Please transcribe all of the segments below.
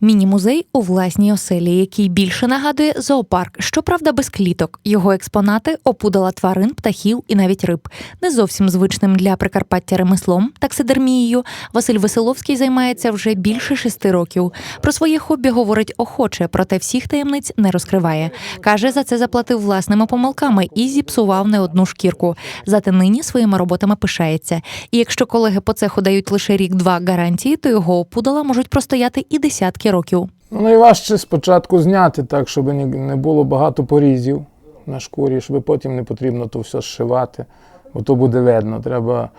Міні-музей у власній оселі, який більше нагадує зоопарк. Щоправда, без кліток. Його експонати опудала тварин, птахів і навіть риб. Не зовсім звичним для Прикарпаття ремеслом, таксидермією. Василь Веселовський займається вже більше шести років. Про своє хобі говорить охоче, проте всіх таємниць не розкриває. Каже, за це заплатив власними помилками і зіпсував не одну шкірку. Зате нині своїми роботами пишається. І якщо колеги по цеху дають лише рік-два гарантії, то його опудала можуть простояти і десятки років. Ну, найважче спочатку зняти так, щоб не- було багато порізів на шкурі, щоб потім не потрібно то все зшивати, бо то буде видно. Треба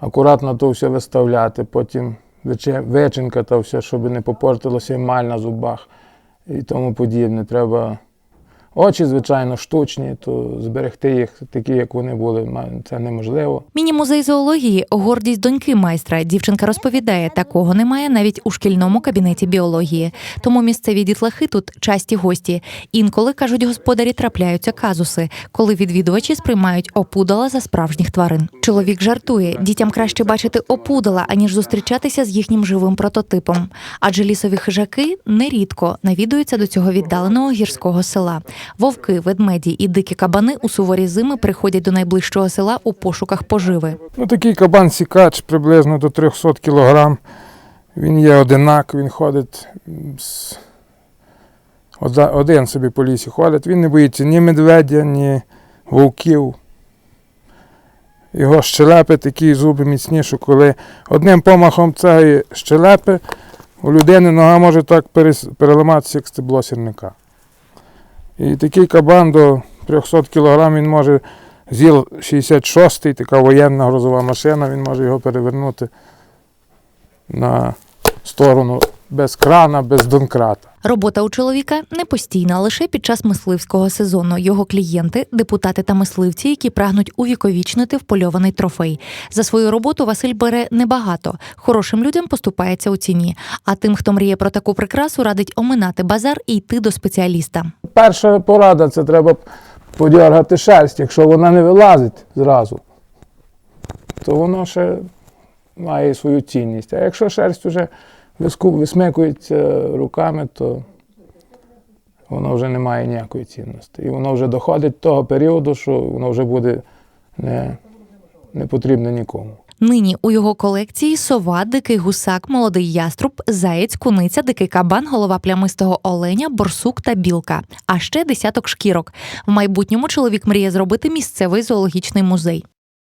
акуратно то все виставляти, потім вечинка та все, щоб не попортилося емаль на зубах і тому подібне. Треба очі, звичайно, штучні, то зберегти їх такі, як вони були, це неможливо. Міні-музей зоології гордість доньки майстра. Дівчинка розповідає, такого немає навіть у шкільному кабінеті біології. Тому місцеві дітлахи тут часті гості. Інколи кажуть, господарі трапляються казуси, коли відвідувачі сприймають опудала за справжніх тварин. Чоловік жартує: дітям краще бачити опудала, аніж зустрічатися з їхнім живим прототипом. Адже лісові хижаки нерідко навідуються до цього віддаленого гірського села. Вовки, ведмеді і дикі кабани у суворі зими приходять до найближчого села у пошуках поживи. Ну, такий кабан сікач приблизно до 300 кг. Він є одинак, він ходить з... один собі по лісі ходить. Він не боїться ні медведя, ні вовків. Його щелепи такі зуби міцні, що коли одним помахом цієї щелепи у людини нога може так переламатися, як стебло сірника. І такий кабан до 300 кг він може ЗІЛ 66 така воєнна грузова машина, він може його перевернути на сторону без крана, без донкрата. Робота у чоловіка не постійна, лише під час мисливського сезону. Його клієнти депутати та мисливці, які прагнуть увіковічнити впольований трофей. За свою роботу Василь бере небагато. Хорошим людям поступається у ціні. А тим, хто мріє про таку прикрасу, радить оминати базар і йти до спеціаліста. Перша порада це треба подергати шерсть. Якщо вона не вилазить зразу, то воно ще має свою цінність. А якщо шерсть вже висмикується руками, то воно вже не має ніякої цінності. І воно вже доходить до того періоду, що воно вже буде не, не потрібне нікому. Нині у його колекції сова, дикий гусак, молодий яструб, заєць, куниця, дикий кабан, голова плямистого оленя, борсук та білка, а ще десяток шкірок. В майбутньому чоловік мріє зробити місцевий зоологічний музей.